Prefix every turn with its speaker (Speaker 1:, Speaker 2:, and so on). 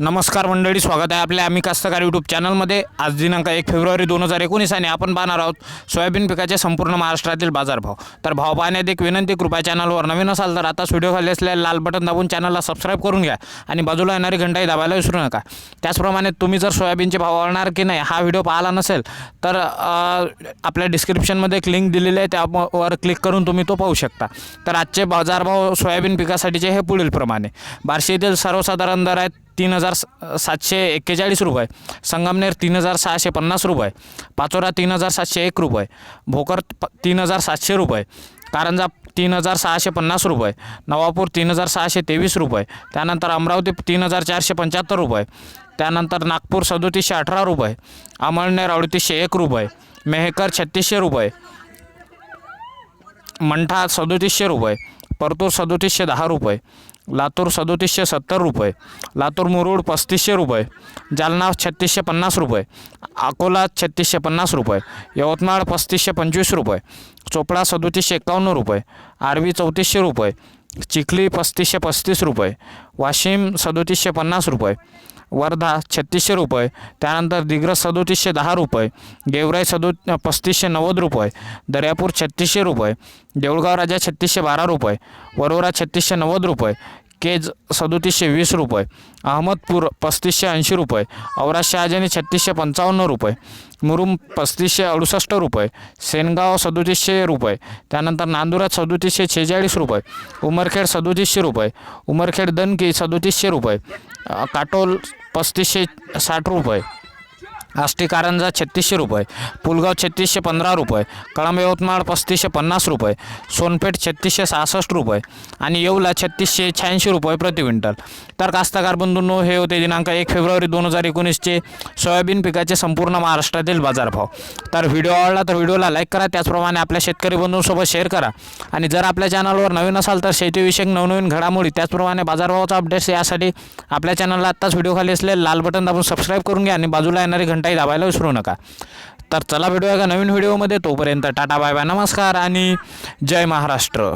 Speaker 1: नमस्कार मंडळी स्वागत आहे आपल्या आम्ही कास्तकार यूट्यूब चॅनलमध्ये. आज दिनांक एक फेब्रुवारी दोन हजार एकोणीस आणि आपण पाहणार आहोत सोयाबीन पिकाचे संपूर्ण महाराष्ट्रातील बाजारभाव. तर भाव पाहण्यात एक विनंती कृपया चॅनलवर नवीन असाल तर आता व्हिडिओ खाली असलेल्या लाल बटन दाबून चॅनलला सबस्क्राईब करून घ्या आणि बाजूला येणारी घंटाही दाबायला विसरू नका. त्याचप्रमाणे तुम्ही जर सोयाबीनचे भाव वाढणार की नाही हा व्हिडिओ पाहिला नसेल तर आपल्या डिस्क्रिप्शनमध्ये एक लिंक दिलेली आहे त्यावर क्लिक करून तुम्ही तो पाहू शकता. तर आजचे बाजारभाव सोयाबीन पिकासाठीचे हे पुढील प्रमाणे बार्शी येथील सर्वसाधारण दर आहेत तीन हजार सातशे एक्केचाळीस रुपये. संगमनेर तीन हजार सहाशे पन्नास रुपये. पाचोरा तीन हजार सातशे एक रुपये. भोकर तीन हजार सातशे रुपये. कारंजा तीन हजार सहाशे पन्नास रुपये. नवापूर तीन हजार सहाशे तेवीस रुपये. त्यानंतर अमरावती तीन हजार चारशे पंच्याहत्तर रुपये. त्यानंतर नागपूर सदोतीसशे अठरा रुपये. अमळनेर अडतीसशे एक रुपये. मेहकर छत्तीसशे रुपये. मंठा सदोतीसशे रुपये. परतूर सदोतीसशे दहा रुपये. लातूर सदोतीसशे सत्तर रुपये लातूर मुरुड पस्तीसशे रुपये जालना छत्तीसशे पन्नास रुपये अकोला छत्तीसशे पन्नास रुपये यवतमाळ पस्तीसशे पंचवीस रुपये चोपडा सदोतीसशे एकावन्न रुपये आर्वी चौतीसशे रुपये चिखली पस्तीसशे पस्तीस रुपये वाशिम सदोतीसशे पन्नास रुपये वर्धा छत्तीसशे रुपये त्यानंतर दिग्रस सदोतीसशे दहा रुपये गेवराई सदो पस्तीसशे नव्वद रुपये दर्यापूर छत्तीसशे रुपये देऊळगाव राजा छत्तीसशे बारा रुपये वरोरा छत्तीसशे नव्वद रुपये केज सदोतीसशे वीस रुपये अहमदपूर पस्तीसशे ऐंशी रुपये औरा शहाजनी छत्तीसशे पंचावन्न रुपये मुरुम पस्तीसशे अडुसष्ट रुपये सेनगाव सदोतीसशे रुपये त्यानंतर नांदुरात सदोतीसशे छेचाळीस रुपये उमरखेड सदोतीसशे रुपये उमरखेड दनकी सदोतीसशे रुपये काटोल पस्तीसशे साठ रुपये. आष्टी कारंजा छत्तीसशे रुपये पुलगाव छत्तीसशे पंधरा रुपये कळंब यवतमाळ पस्तीसशे पन्नास रुपये सोनपेठ छत्तीसशे सहासष्ट रुपये आणि येवला छत्तीसशे शहाऐंशी रुपये प्रति क्विंटल. तर कास्तकार बंधूंनो हे होते दिनांक एक फेब्रुवारी दोन हजार एकोणीसचे सोयाबीन पिकाचे संपूर्ण महाराष्ट्रातील बाजारभाव. तर व्हिडिओ आवडला तर व्हिडिओला लाईक करा त्याचप्रमाणे आपल्या शेतकरी बंधूंसोबत शेअर करा. आणि जर आपल्या चॅनलवर नवीन असाल तर शेतीविषयक नवनवीन घडामोडी त्याचप्रमाणे बाजारभावाचा अपडेट्स यासाठी आपल्या चॅनलला आत्ताच व्हिडिओ खाली असलेले लाल बटन दाबून सबस्क्राईब करून घ्या आणि बाजूला येणारी घंटाही दाबायला विसरू नका. तर चला भेटूया का नवीन व्हिडिओमध्ये. तोपर्यंत टाटा बाय बाय. नमस्कार आणि जय महाराष्ट्र.